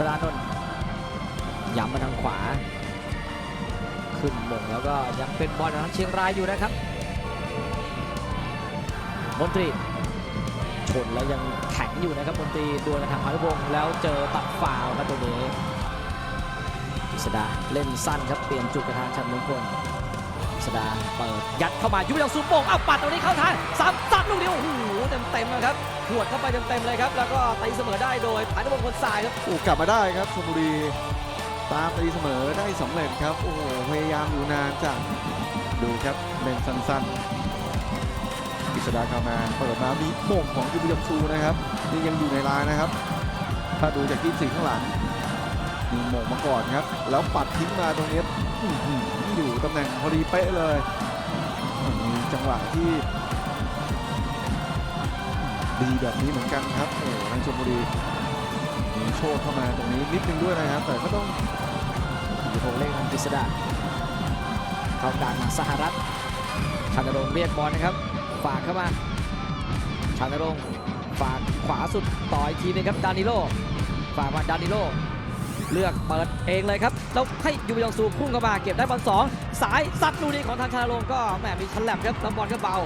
สรานนท์ย้ำมาทางขวา ขึ้นมงแล้วก็ยังเป็นบอลของทางเชียงรายอยู่นะครับมนตรีชนแล้วยังแข็งอยู่นะครับมนตรีดวลกับทางพานุพงศ์แล้วเจอตัดฟาวครับตรงนี้กฤษดาเล่นสั้นครับเปลี่ยนจุดกับทางชันมงคลกฤษดาเปิดยัดเข้ามายุบยังซูโป่งอ้าวปัดตรงนี้เข้าทางสามสัดลูกเดียวโอ้โหเต็มเต็มๆนะครับ หวดเข้าไปเต็มเต็มๆเลยครับ แล้วก็ตีเสมอได้โดยพานุพงศ์คนทรายครับ โอ้กลับมาได้ครับชลบุรีตามตีเสมอได้สำเร็จครับ โอ้โหพยายามอยู่นานจังดูครับเล่นสั้นๆกฤษดาเข้ามาเปิดมามีโป่งของยูบิยมซูนะครับ นี่ยังอยู่ในลายนะครับ ถ้าดูจากที่สี่ข้างหลังมีโมงมาก่อนครับ แล้วปัดทิ้งมาตรงนี้อื้อหืออยู่ตำแหน่งพอดีเป๊ะเลยมีจังหวะที่ ดีแบบนี้เหมือนกันครับโอ้ทางชลบุรีมีโชคเข้ามาตรงนี้นิดนึงด้วยนะครับ แต่ก็ต้องอยู่โถงเล่นทางกฤษดาเข้ากลางมาสหรัฐชานรงค์เรียกบอลนะครับ ฝากเข้ามาชานรงค์ฝากขวาสุดต่ออีกทีนึงครับดานิโลฝากมาดานิโลเลือกเปิดเองเลยครับ แล้วให้ยูบยองซูพุ่งเข้ามาเก็บได้บอลสองสายซัดลูกนี้ของทางชานรงค์ก็แหมมีฉลับครับแล้วบอลก็เบา